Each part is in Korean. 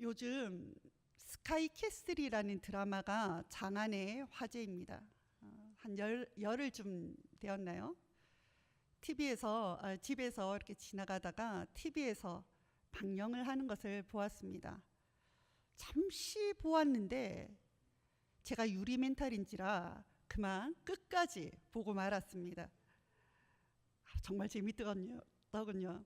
요즘 스카이캐슬이라는 드라마가 장안의 화제입니다. 어, 한 열, 열흘 좀 되었나요? TV에서 아, 집에서 이렇게 지나가다가 TV에서 방영을 하는 것을 보았습니다. 잠시 보았는데 제가 유리 멘탈인지라 그만 끝까지 보고 말았습니다. 아, 정말 재밌더군요.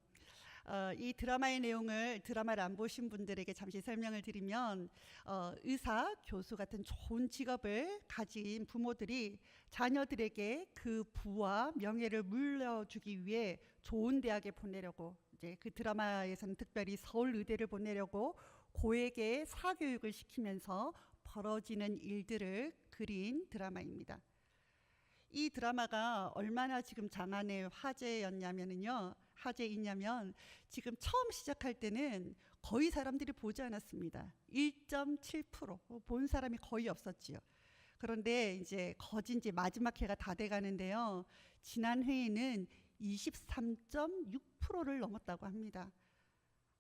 어, 이 드라마의 내용을 드라마를 안 보신 분들에게 잠시 설명을 드리면 어, 의사, 교수 같은 좋은 직업을 가진 부모들이 자녀들에게 그 부와 명예를 물려주기 위해 좋은 대학에 보내려고 이제 그 드라마에서는 특별히 서울 의대를 보내려고 고액의 사교육을 시키면서 벌어지는 일들을 그린 드라마입니다. 이 드라마가 얼마나 지금 장안의 화제였냐면요. 화제이냐면 지금 처음 시작할 때는 거의 사람들이 보지 않았습니다. 1.7%본 사람이 거의 없었지요. 그런데 이제 거진 이제 마지막 회가 다 돼 가는데요. 지난 회에는 23.6%를 넘었다고 합니다.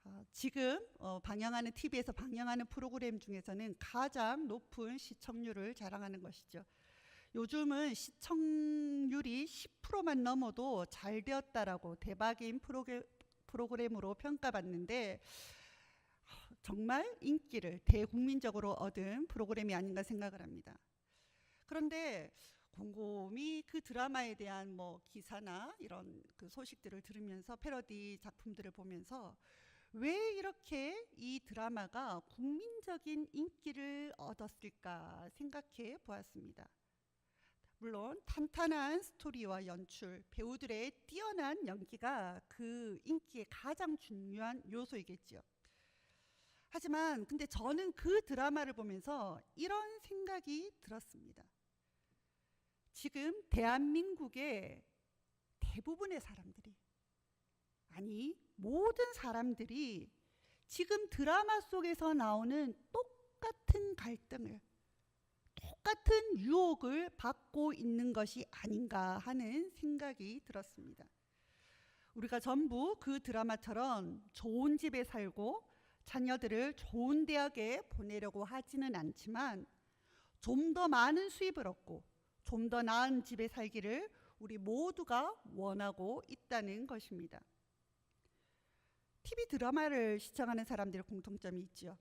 어, 지금 어, 방영하는 TV에서 방영하는 프로그램 중에서는 가장 높은 시청률을 자랑하는 것이죠. 요즘은 시청률이 10%만 넘어도 잘 되었다라고 대박인 프로그램, 프로그램으로 평가받는데 어, 정말 인기를 대국민적으로 얻은 프로그램이 아닌가 생각을 합니다. 그런데 곰곰이 그 드라마에 대한 뭐 기사나 이런 그 소식들을 들으면서 패러디 작품들을 보면서 왜 이렇게 이 드라마가 국민적인 인기를 얻었을까 생각해 보았습니다. 물론 탄탄한 스토리와 연출, 배우들의 뛰어난 연기가 그 인기의 가장 중요한 요소이겠지요. 하지만 근데 저는 그 드라마를 보면서 이런 생각이 들었습니다. 지금 대한민국의 대부분의 사람들이 아니 모든 사람들이 지금 드라마 속에서 나오는 똑같은 갈등을 똑같은 유혹을 받고 있는 것이 아닌가 하는 생각이 들었습니다. 우리가 전부 그 드라마처럼 좋은 집에 살고 자녀들을 좋은 대학에 보내려고 하지는 않지만 좀 더 많은 수입을 얻고 좀 더 나은 집에 살기를 우리 모두가 원하고 있다는 것입니다. TV 드라마를 시청하는 사람들의 공통점이 있죠.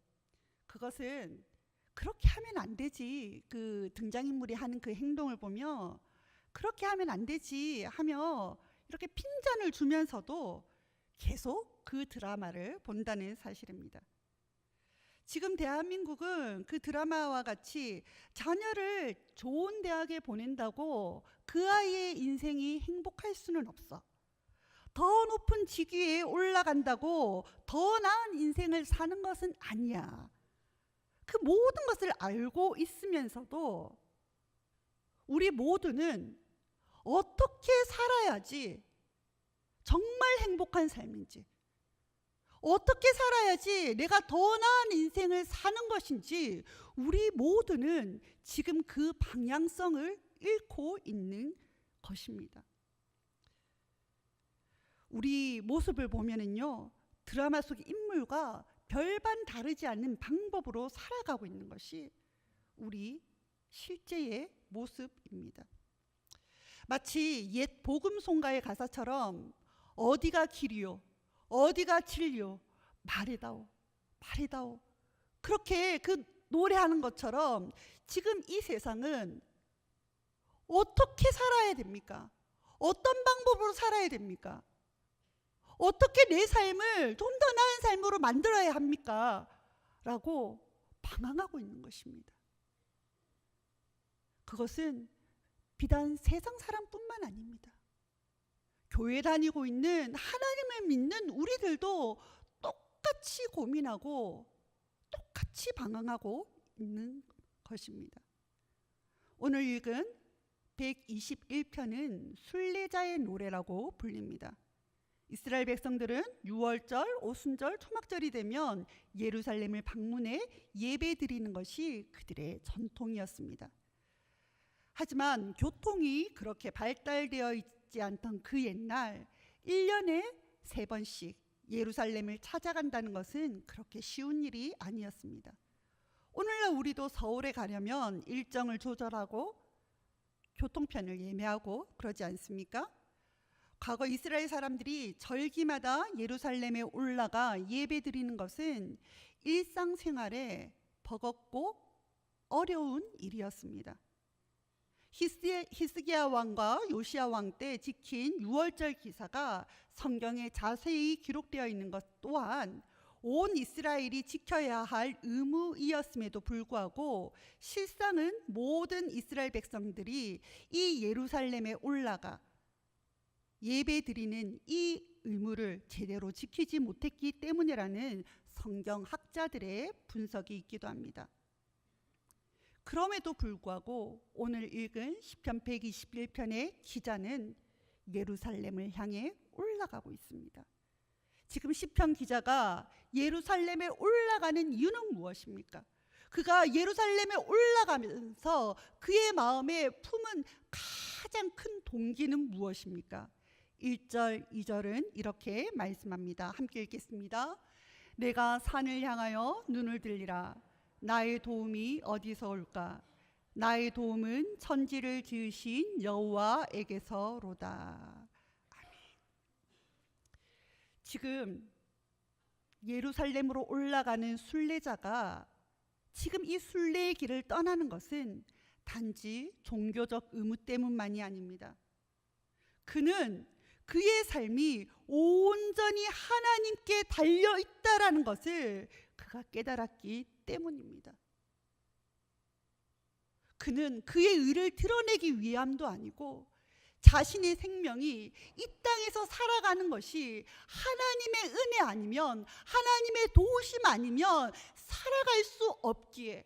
그것은 그렇게 하면 안 되지. 그 등장인물이 하는 그 행동을 보며 그렇게 하면 안 되지 하며 이렇게 핀잔을 주면서도 계속 그 드라마를 본다는 사실입니다. 지금 대한민국은 그 드라마와 같이 자녀를 좋은 대학에 보낸다고 그 아이의 인생이 행복할 수는 없어. 더 높은 직위에 올라간다고 더 나은 인생을 사는 것은 아니야. 그 모든 것을 알고 있으면서도 우리 모두는 어떻게 살아야지 정말 행복한 삶인지, 어떻게 살아야지 내가 더 나은 인생을 사는 것인지 우리 모두는 지금 그 방향성을 잃고 있는 것입니다. 우리 모습을 보면은요, 드라마 속의 인물과 별반 다르지 않는 방법으로 살아가고 있는 것이 우리 실제의 모습입니다. 마치 옛 복음송가의 가사처럼 어디가 길이요, 어디가 진리요, 말이다오, 말이다오. 그렇게 그 노래하는 것처럼 지금 이 세상은 어떻게 살아야 됩니까? 어떤 방법으로 살아야 됩니까? 어떻게 내 삶을 좀 더 나은 삶으로 만들어야 합니까? 라고 방황하고 있는 것입니다. 그것은 비단 세상 사람뿐만 아닙니다. 교회 다니고 있는 하나님을 믿는 우리들도 똑같이 고민하고 똑같이 방황하고 있는 것입니다. 오늘 읽은 121편은 순례자의 노래라고 불립니다. 이스라엘 백성들은 6월절, 오순절, 초막절이 되면 예루살렘을 방문해 예배 드리는 것이 그들의 전통이었습니다. 하지만 교통이 그렇게 발달되어 있지 않던 그 옛날 1년에 세 번씩 예루살렘을 찾아간다는 것은 그렇게 쉬운 일이 아니었습니다. 오늘날 우리도 서울에 가려면 일정을 조절하고 교통편을 예매하고 그러지 않습니까? 과거 이스라엘 사람들이 절기마다 예루살렘에 올라가 예배 드리는 것은 일상생활에 버겁고 어려운 일이었습니다. 히스기야, 왕과 요시야 왕 때 지킨 유월절 기사가 성경에 자세히 기록되어 있는 것 또한 온 이스라엘이 지켜야 할 의무이었음에도 불구하고 실상은 모든 이스라엘 백성들이 이 예루살렘에 올라가 예배 드리는 이 의무를 제대로 지키지 못했기 때문이라는 성경 학자들의 분석이 있기도 합니다. 그럼에도 불구하고 오늘 읽은 시편 121편의 기자는 예루살렘을 향해 올라가고 있습니다. 지금 시편 기자가 예루살렘에 올라가는 이유는 무엇입니까? 그가 예루살렘에 올라가면서 그의 마음에 품은 가장 큰 동기는 무엇입니까? 1절, 2절은 이렇게 말씀합니다. 함께 읽겠습니다. 내가 산을 향하여 눈을 들리라. 나의 도움이 어디서 올까? 나의 도움은 천지를 지으신 여호와에게서로다. 아멘. 지금 예루살렘으로 올라가는 순례자가 지금 이 순례의 길을 떠나는 것은 단지 종교적 의무 때문만이 아닙니다. 그는 그의 삶이 온전히 하나님께 달려 있다라는 것을 그가 깨달았기 때문입니다. 그는 그의 의를 드러내기 위함도 아니고 자신의 생명이 이 땅에서 살아가는 것이 하나님의 은혜 아니면 하나님의 도우심 아니면 살아갈 수 없기에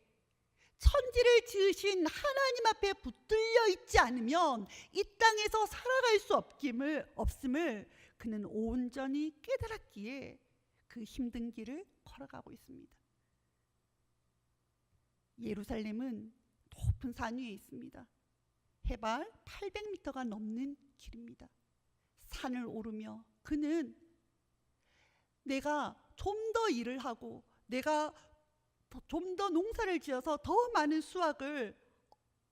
천지를 지으신 하나님 앞에 붙들려 있지 않으면 이 땅에서 살아갈 수 없김을 없음을 그는 온전히 깨달았기에 그 힘든 길을 걸어가고 있습니다. 예루살렘은 높은 산 위에 있습니다. 해발 800m가 넘는 길입니다. 산을 오르며 그는 내가 좀 더 일을 하고 내가 좀 더 농사를 지어서 더 많은 수확을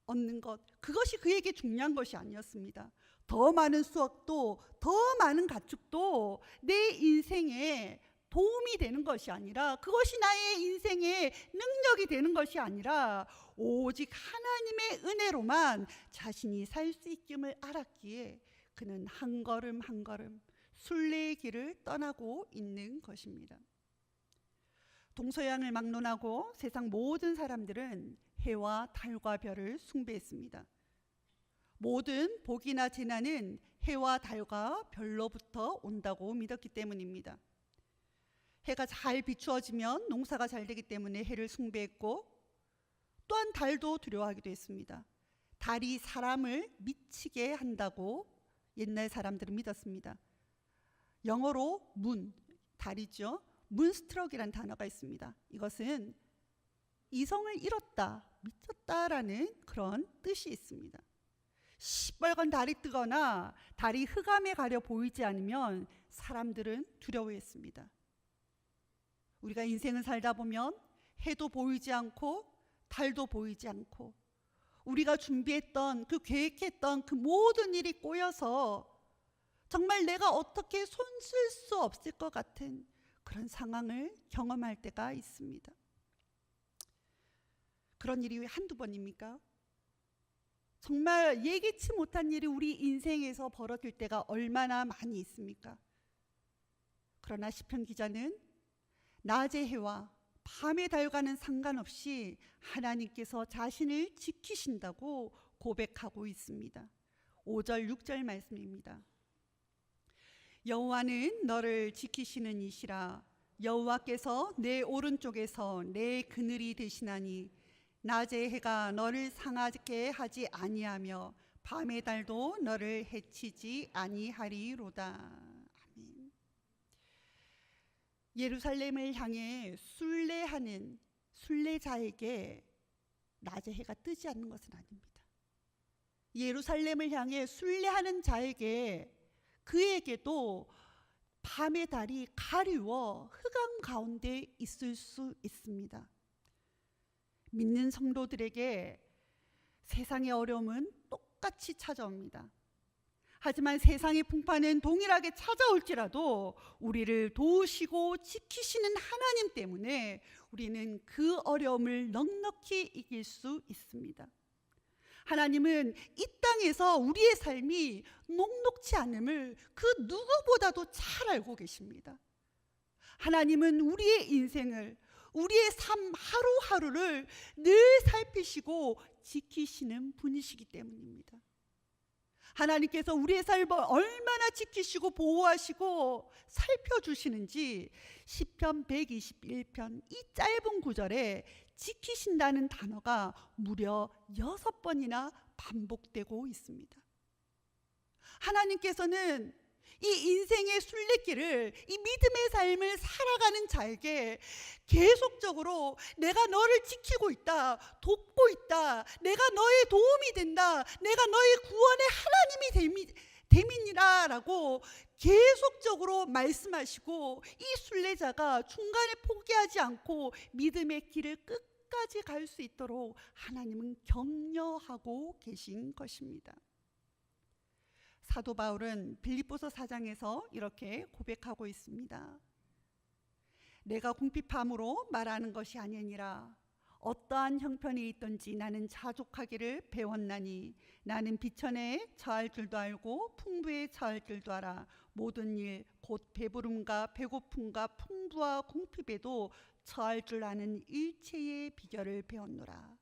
얻는 것 그것이 그에게 중요한 것이 아니었습니다. 더 많은 수확도 더 많은 가축도 내 인생에 도움이 되는 것이 아니라 그것이 나의 인생의 능력이 되는 것이 아니라 오직 하나님의 은혜로만 자신이 살 수 있음을 알았기에 그는 한 걸음 한 걸음 순례의 길을 떠나고 있는 것입니다. 동서양을 막론하고 세상 모든 사람들은 해와 달과 별을 숭배했습니다. 모든 복이나 재난은 해와 달과 별로부터 온다고 믿었기 때문입니다. 해가 잘 비추어지면 농사가 잘 되기 때문에 해를 숭배했고 또한 달도 두려워하기도 했습니다. 달이 사람을 미치게 한다고 옛날 사람들은 믿었습니다. 영어로 문, 달이죠. 문스트럭이라는 단어가 있습니다. 이것은 이성을 잃었다, 미쳤다라는 그런 뜻이 있습니다. 시뻘건 달이 뜨거나 달이 흑암에 가려 보이지 않으면 사람들은 두려워했습니다. 우리가 인생을 살다 보면 해도 보이지 않고 달도 보이지 않고 우리가 준비했던 그 계획했던 그 모든 일이 꼬여서 정말 내가 어떻게 손 쓸 수 없을 것 같은 그런 상황을 경험할 때가 있습니다. 그런 일이 한두 번입니까? 정말 예기치 못한 일이 우리 인생에서 벌어질 때가 얼마나 많이 있습니까? 그러나 시편 기자는 낮의 해와 밤의 달과는 상관없이 하나님께서 자신을 지키신다고 고백하고 있습니다. 5절 6절 말씀입니다. 여호와는 너를 지키시는 이시라 여호와께서 내 오른쪽에서 내 그늘이 되시나니 낮의 해가 너를 상하게 하지 아니하며 밤의 달도 너를 해치지 아니하리로다. 아멘. 예루살렘을 향해 순례하는 순례자에게 낮의 해가 뜨지 않는 것은 아닙니다. 예루살렘을 향해 순례하는 자에게 그에게도 밤의 달이 가리워 흑암 가운데 있을 수 있습니다. 믿는 성도들에게 세상의 어려움은 똑같이 찾아옵니다. 하지만 세상의 풍파는 동일하게 찾아올지라도 우리를 도우시고 지키시는 하나님 때문에 우리는 그 어려움을 넉넉히 이길 수 있습니다. 하나님은 이 땅에서 우리의 삶이 녹록지 않음을 그 누구보다도 잘 알고 계십니다. 하나님은 우리의 인생을 우리의 삶 하루하루를 늘 살피시고 지키시는 분이시기 때문입니다. 하나님께서 우리의 삶을 얼마나 지키시고 보호하시고 살펴주시는지 시편 121편 이 짧은 구절에 지키신다는 단어가 무려 여섯 번이나 반복되고 있습니다. 하나님께서는 이 인생의 순례길을 이 믿음의 삶을 살아가는 자에게 계속적으로 내가 너를 지키고 있다, 돕고 있다, 내가 너의 도움이 된다, 내가 너의 구원의 하나님이 됨이니라라고 계속적으로 말씀하시고 이 순례자가 중간에 포기하지 않고 믿음의 길을 끝까지 갈 수 있도록 하나님은 격려하고 계신 것입니다. 사도 바울은 빌립보서 4장에서 이렇게 고백하고 있습니다. 내가 궁핍함으로 말하는 것이 아니니라 어떠한 형편이 있든지 나는 자족하기를 배웠나니 나는 비천에 처할 줄도 알고 풍부에 처할 줄도 알아 모든 일 곧 배부름과 배고픔과 풍부와 궁핍에도 처할 줄 아는 일체의 비결을 배웠노라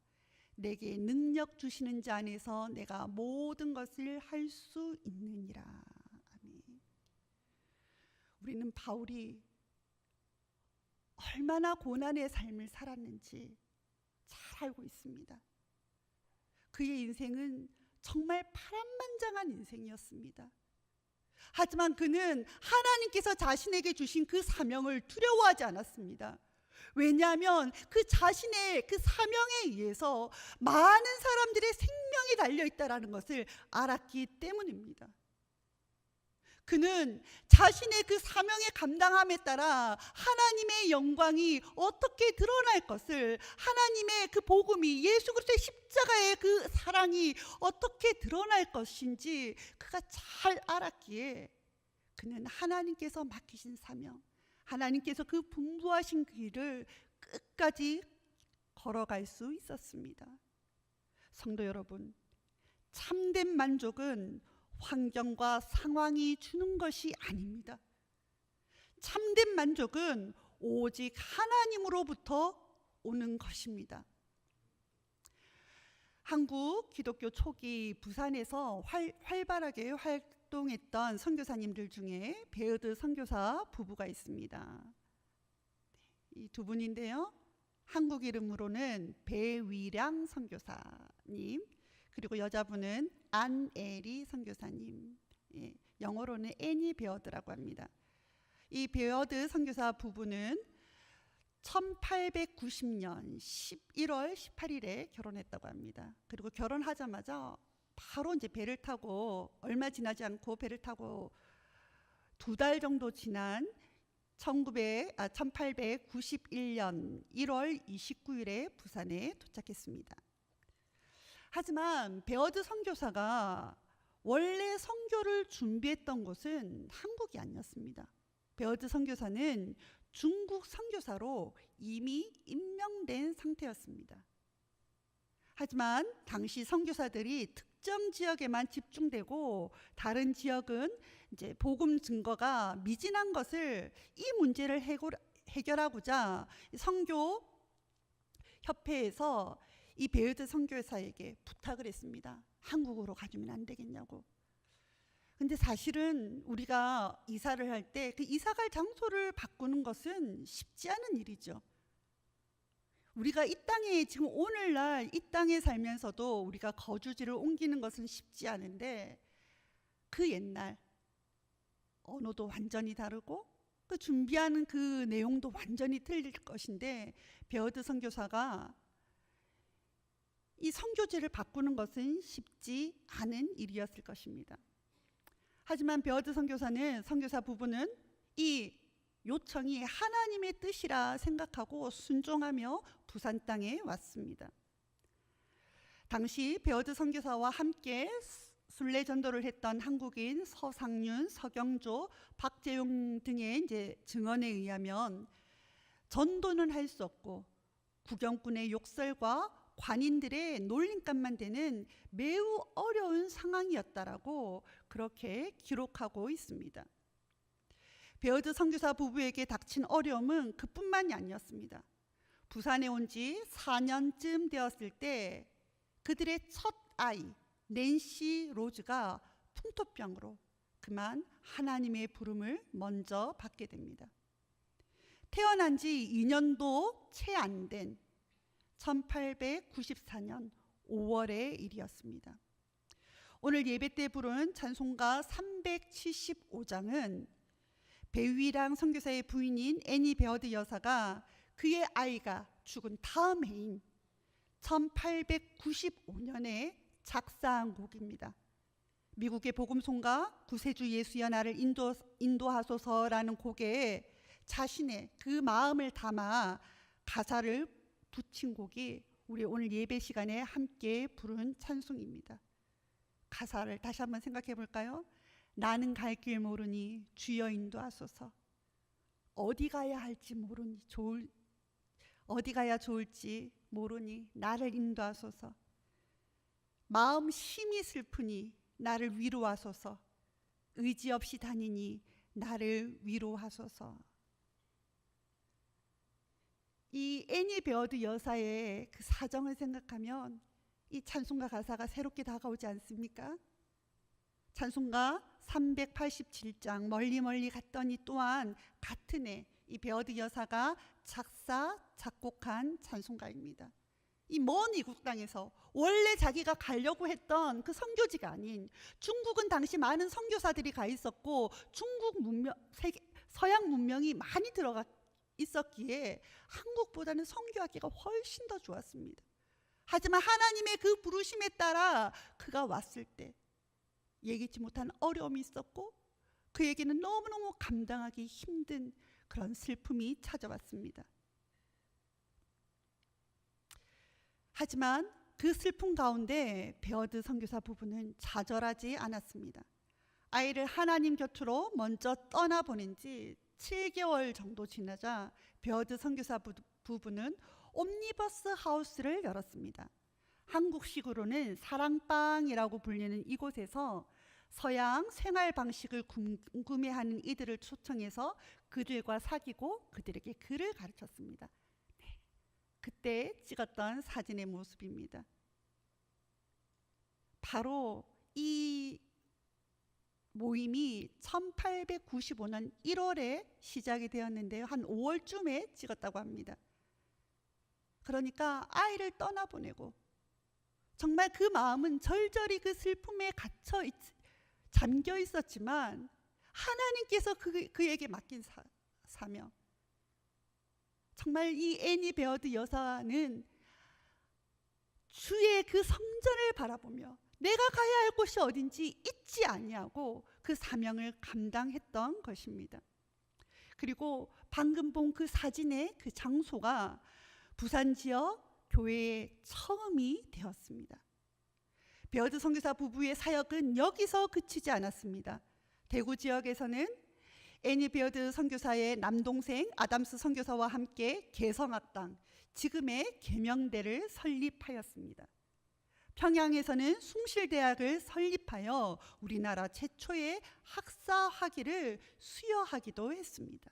내게 능력 주시는 자 안에서 내가 모든 것을 할 수 있느니라. 아멘. 우리는 바울이 얼마나 고난의 삶을 살았는지 잘 알고 있습니다. 그의 인생은 정말 파란만장한 인생이었습니다. 하지만 그는 하나님께서 자신에게 주신 그 사명을 두려워하지 않았습니다. 왜냐하면 그 자신의 그 사명에 의해서 많은 사람들의 생명이 달려 있다라는 것을 알았기 때문입니다. 그는 자신의 그 사명의 감당함에 따라 하나님의 영광이 어떻게 드러날 것을 하나님의 그 복음이 예수 그리스도의 십자가의 그 사랑이 어떻게 드러날 것인지 그가 잘 알았기에 그는 하나님께서 맡기신 사명 하나님께서 그 분부하신 길을 끝까지 걸어갈 수 있었습니다. 성도 여러분, 참된 만족은 환경과 상황이 주는 것이 아닙니다. 참된 만족은 오직 하나님으로부터 오는 것입니다. 한국 기독교 초기 부산에서 활, 활발하게 활동했던 선교사님들 중에 베어드 선교사 부부가 있습니다. 이 두 분인데요. 한국 이름으로는 배위량 선교사님 그리고 여자분은 안 에리 선교사님 예, 영어로는 애니 베어드라고 합니다. 이 베어드 선교사 부부는 1890년 11월 18일에 결혼했다고 합니다. 그리고 결혼하자마자 바로 이제 배를 타고 얼마 지나지 않고 배를 타고 두 달 정도 지난 1900, 아, 1891년 1월 29일에 부산에 도착했습니다. 하지만 베어드 선교사가 원래 선교를 준비했던 곳은 한국이 아니었습니다. 베어드 선교사는 중국 선교사로 이미 임명된 상태였습니다. 하지만 당시 선교사들이 특정 지역에만 집중되고 다른 지역은 이제 복음 증거가 미진한 것을 이 문제를 해결하고자 선교 협회에서 이 베어드 선교사에게 부탁을 했습니다. 한국으로 가주면 안 되겠냐고. 근데 사실은 우리가 이사를 할 때 그 이사 갈 장소를 바꾸는 것은 쉽지 않은 일이죠. 우리가 이 땅에 지금 오늘날 이 땅에 살면서도 우리가 거주지를 옮기는 것은 쉽지 않은데 그 옛날 언어도 완전히 다르고 그 준비하는 그 내용도 완전히 틀릴 것인데 베어드 선교사가 이 선교제를 바꾸는 것은 쉽지 않은 일이었을 것입니다. 하지만 베어드 선교사는 선교사 부부는 이 요청이 하나님의 뜻이라 생각하고 순종하며 부산 땅에 왔습니다. 당시 베어드 선교사와 함께 순례 전도를 했던 한국인 서상윤, 서경조, 박재용 등의 이제 증언에 의하면 전도는 할 수 없고 구경꾼의 욕설과 관인들의 놀림감만 되는 매우 어려운 상황이었다라고 그렇게 기록하고 있습니다. 베어드 선교사 부부에게 닥친 어려움은 그뿐만이 아니었습니다. 부산에 온 지 4년쯤 되었을 때 그들의 첫 아이 낸시 로즈가 풍토병으로 그만 하나님의 부름을 먼저 받게 됩니다. 태어난 지 2년도 채 안 된 1894년 5월의 일이었습니다. 오늘 예배 때 부른 찬송가 375장은 배위랑 선교사의 부인인 애니 베어드 여사가 그의 아이가 죽은 다음 해인 1895년에 작사한 곡입니다. 미국의 복음송가 구세주 예수여 나를 인도, 인도하소서라는 곡에 자신의 그 마음을 담아 가사를 붙인 곡이 우리 오늘 예배 시간에 함께 부른 찬송입니다. 가사를 다시 한번 생각해 볼까요? 나는 갈 길 모르니 주여 인도하소서. 어디 가야 할지 모르니 좋을 어디 가야 좋을지 모르니 나를 인도하소서. 마음 심히 슬프니 나를 위로하소서. 의지 없이 다니니 나를 위로하소서. 이 애니 베어드 여사의 그 사정을 생각하면 이 찬송가 가사가 새롭게 다가오지 않습니까? 찬송가 387장 멀리 멀리 갔더니 또한 같은 해 이 베어드 여사가 작사 작곡한 찬송가입니다. 이 먼 이국 땅에서 원래 자기가 가려고 했던 그 선교지가 아닌 중국은 당시 많은 선교사들이 가 있었고 중국 문명 세계, 서양 문명이 많이 들어가 있었기에 한국보다는 선교하기가 훨씬 더 좋았습니다. 하지만 하나님의 그 부르심에 따라 그가 왔을 때 예기치 못한 어려움이 있었고 그에게는 너무너무 감당하기 힘든 그런 슬픔이 찾아왔습니다. 하지만 그 슬픔 가운데 베어드 선교사 부부는 좌절하지 않았습니다. 아이를 하나님 곁으로 먼저 떠나 보낸 지 7개월 정도 지나자 베어드 선교사 부부는 옴니버스 하우스를 열었습니다. 한국식으로는 사랑방이라고 불리는 이곳에서 서양 생활 방식을 궁금해하는 이들을 초청해서 그들과 사귀고 그들에게 글을 가르쳤습니다. 네. 그때 찍었던 사진의 모습입니다. 바로 이 모임이 1895년 1월에 시작이 되었는데요. 한 5월쯤에 찍었다고 합니다. 그러니까 아이를 떠나보내고 정말 그 마음은 절절히 그 슬픔에 갇혀 있, 잠겨 있었지만 하나님께서 그, 그에게 맡긴 사, 사명 정말 이 애니 베어드 여사는 주의 그 성전을 바라보며 내가 가야 할 곳이 어딘지 잊지 아니하고 그 사명을 감당했던 것입니다. 그리고 방금 본 그 사진의 그 장소가 부산 지역 교회의 처음이 되었습니다. 베어드 선교사 부부의 사역은 여기서 그치지 않았습니다. 대구 지역에서는 애니 베어드 선교사의 남동생 아담스 선교사와 함께 개성학당, 지금의 계명대를 설립하였습니다. 평양에서는 숭실대학을 설립하여 우리나라 최초의 학사 학위를 수여하기도 했습니다.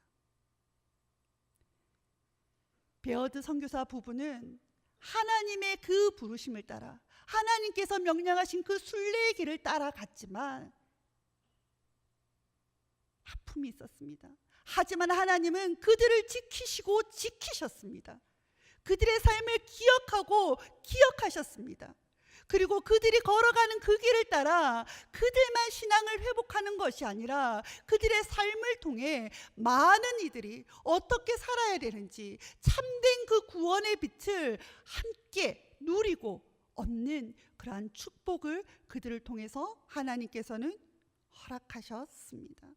베어드 선교사 부부는 하나님의 그 부르심을 따라 하나님께서 명령하신 그 순례의 길을 따라갔지만 아픔이 있었습니다. 하지만 하나님은 그들을 지키시고 지키셨습니다. 그들의 삶을 기억하고 기억하셨습니다. 그리고 그들이 걸어가는 그 길을 따라 그들만 신앙을 회복하는 것이 아니라 그들의 삶을 통해 많은 이들이 어떻게 살아야 되는지 참된 그 구원의 빛을 함께 누리고 얻는 그러한 축복을 그들을 통해서 하나님께서는 허락하셨습니다.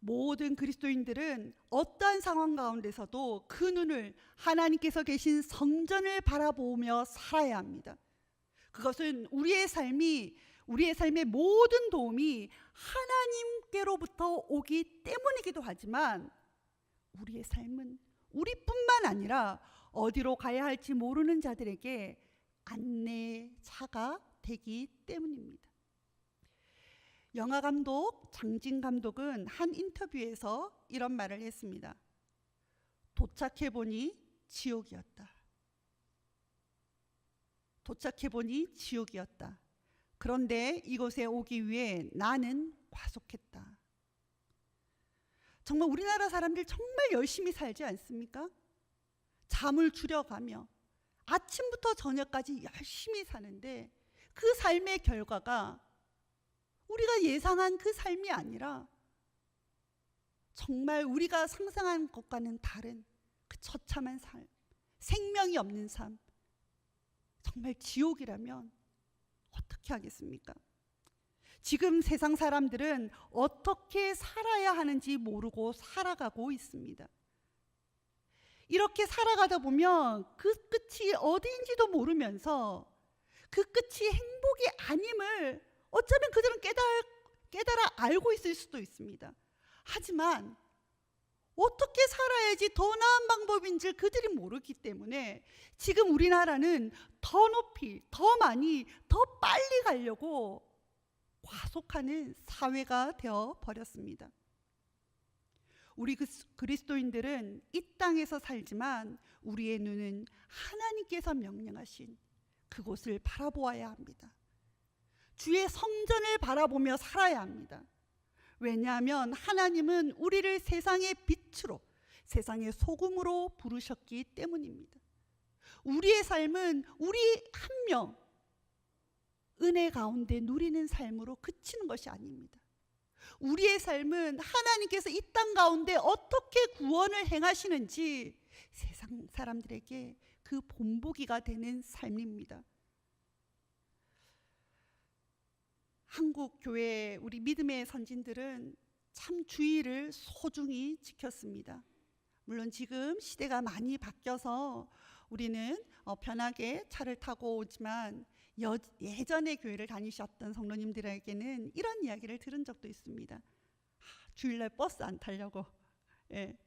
모든 그리스도인들은 어떠한 상황 가운데서도 그 눈을 하나님께서 계신 성전을 바라보며 살아야 합니다. 그것은 우리의 삶이 우리의 삶의 모든 도움이 하나님께로부터 오기 때문이기도 하지만 우리의 삶은 우리뿐만 아니라 어디로 가야 할지 모르는 자들에게 안내차가 되기 때문입니다. 영화 감독 장진 감독은 한 인터뷰에서 이런 말을 했습니다. 도착해 보니 지옥이었다. 도착해 보니 지옥이었다. 그런데 이곳에 오기 위해 나는 과속했다. 정말 우리나라 사람들 정말 열심히 살지 않습니까? 잠을 줄여가며 아침부터 저녁까지 열심히 사는데 그 삶의 결과가 우리가 예상한 그 삶이 아니라 정말 우리가 상상한 것과는 다른 그 처참한 삶, 생명이 없는 삶, 정말 지옥이라면 어떻게 하겠습니까? 지금 세상 사람들은 어떻게 살아야 하는지 모르고 살아가고 있습니다. 이렇게 살아가다 보면 그 끝이 어디인지도 모르면서 그 끝이 행복이 아님을 어쩌면 그들은 깨달, 깨달아 알고 있을 수도 있습니다. 하지만 어떻게 살아야지 더 나은 방법인지 그들이 모르기 때문에 지금 우리나라는 더 높이, 더 많이, 더 빨리 가려고 과속하는 사회가 되어 버렸습니다. 우리 그 그리스도인들은 이 땅에서 살지만 우리의 눈은 하나님께서 명령하신 그곳을 바라보아야 합니다. 주의 성전을 바라보며 살아야 합니다. 왜냐하면 하나님은 우리를 세상의 빛으로, 세상의 소금으로 부르셨기 때문입니다. 우리의 삶은 우리 한 명, 은혜 가운데 누리는 삶으로 그치는 것이 아닙니다. 우리의 삶은 하나님께서 이 땅 가운데 어떻게 구원을 행하시는지 세상 사람들에게 그 본보기가 되는 삶입니다. 한국 교회 우리 믿음의 선진들은 참 주의를 소중히 지켰습니다. 물론 지금 시대가 많이 바뀌어서 우리는 어, 편하게 차를 타고 오지만 여, 예전에 교회를 다니셨던 성도님들에게는 이런 이야기를 들은 적도 있습니다. 하, 주일날 버스 안 타려고 예.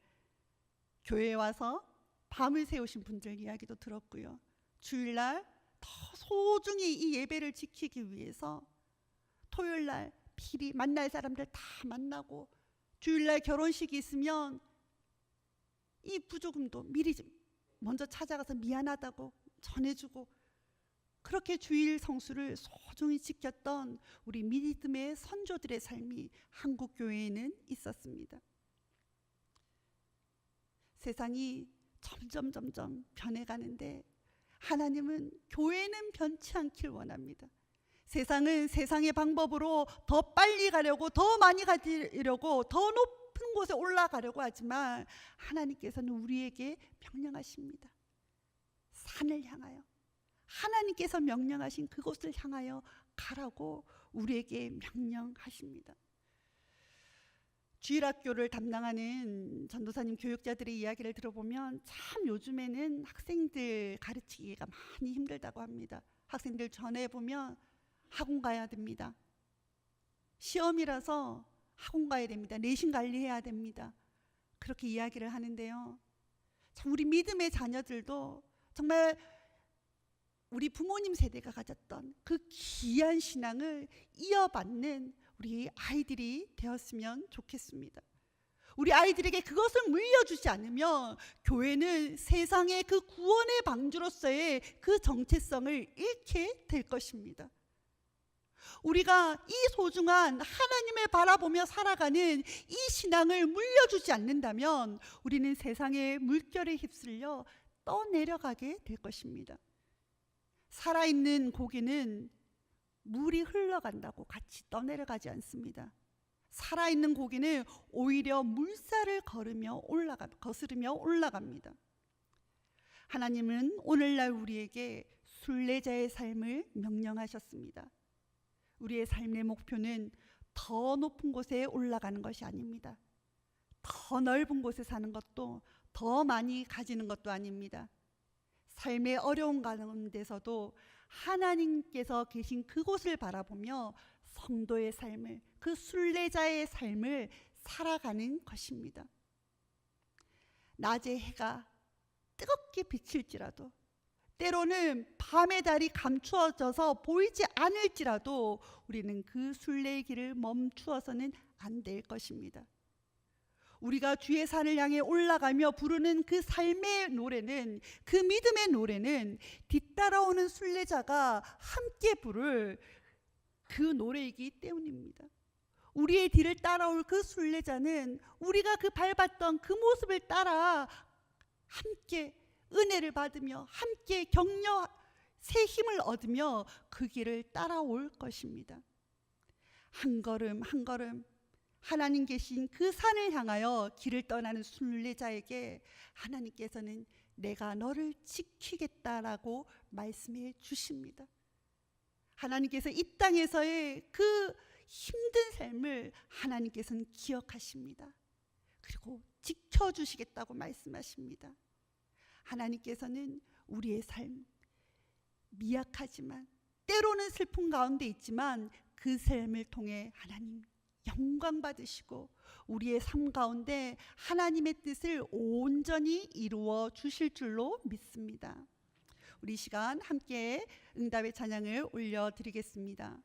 교회에 와서 밤을 새우신 분들 이야기도 들었고요. 주일날 더 소중히 이 예배를 지키기 위해서 토요일 날 미리 만날 사람들 다 만나고 주일 날 결혼식이 있으면 이 부조금도 미리 좀 먼저 찾아가서 미안하다고 전해주고 그렇게 주일 성수를 소중히 지켰던 우리 믿음의 선조들의 삶이 한국 교회에는 있었습니다. 세상이 점점 점점 변해가는데 하나님은 교회는 변치 않길 원합니다. 세상은 세상의 방법으로 더 빨리 가려고 더 많이 가려고 더 높은 곳에 올라가려고 하지만 하나님께서는 우리에게 명령하십니다. 산을 향하여 하나님께서 명령하신 그곳을 향하여 가라고 우리에게 명령하십니다. 주일학교를 담당하는 전도사님 교육자들의 이야기를 들어보면 참 요즘에는 학생들 가르치기가 많이 힘들다고 합니다. 학생들 전해 보면 학원 가야 됩니다. 시험이라서 학원 가야 됩니다. 내신 관리해야 됩니다. 그렇게 이야기를 하는데요. 참 우리 믿음의 자녀들도 정말 우리 부모님 세대가 가졌던 그 귀한 신앙을 이어받는 우리 아이들이 되었으면 좋겠습니다. 우리 아이들에게 그것을 물려주지 않으면 교회는 세상의 그 구원의 방주로서의 그 정체성을 잃게 될 것입니다. 우리가 이 소중한 하나님을 바라보며 살아가는 이 신앙을 물려주지 않는다면 우리는 세상의 물결에 휩쓸려 떠내려가게 될 것입니다. 살아있는 고기는 물이 흘러간다고 같이 떠내려가지 않습니다. 살아있는 고기는 오히려 물살을 걸으며 올라가, 거스르며 올라갑니다. 하나님은 오늘날 우리에게 순례자의 삶을 명령하셨습니다. 우리의 삶의 목표는 더 높은 곳에 올라가는 것이 아닙니다. 더 넓은 곳에 사는 것도 더 많이 가지는 것도 아닙니다. 삶의 어려운 가운데서도 하나님께서 계신 그곳을 바라보며 성도의 삶을 그 순례자의 삶을 살아가는 것입니다. 낮에 해가 뜨겁게 비칠지라도 때로는 밤의 달이 감추어져서 보이지 않을지라도 우리는 그 순례의 길을 멈추어서는 안 될 것입니다. 우리가 주의 산을 향해 올라가며 부르는 그 삶의 노래는 그 믿음의 노래는 뒤따라오는 순례자가 함께 부를 그 노래이기 때문입니다. 우리의 뒤를 따라올 그 순례자는 우리가 그 밟았던 그 모습을 따라 함께 은혜를 받으며 함께 격려 새 힘을 얻으며 그 길을 따라올 것입니다. 한 걸음 한 걸음 하나님 계신 그 산을 향하여 길을 떠나는 순례자에게 하나님께서는 내가 너를 지키겠다라고 말씀해 주십니다. 하나님께서 이 땅에서의 그 힘든 삶을 하나님께서는 기억하십니다. 그리고 지켜주시겠다고 말씀하십니다. 하나님께서는 우리의 삶, 미약하지만 때로는 슬픔 가운데 있지만 그 삶을 통해 하나님 영광 받으시고 우리의 삶 가운데 하나님의 뜻을 온전히 이루어 주실 줄로 믿습니다. 우리 이 시간 함께 응답의 찬양을 올려 드리겠습니다.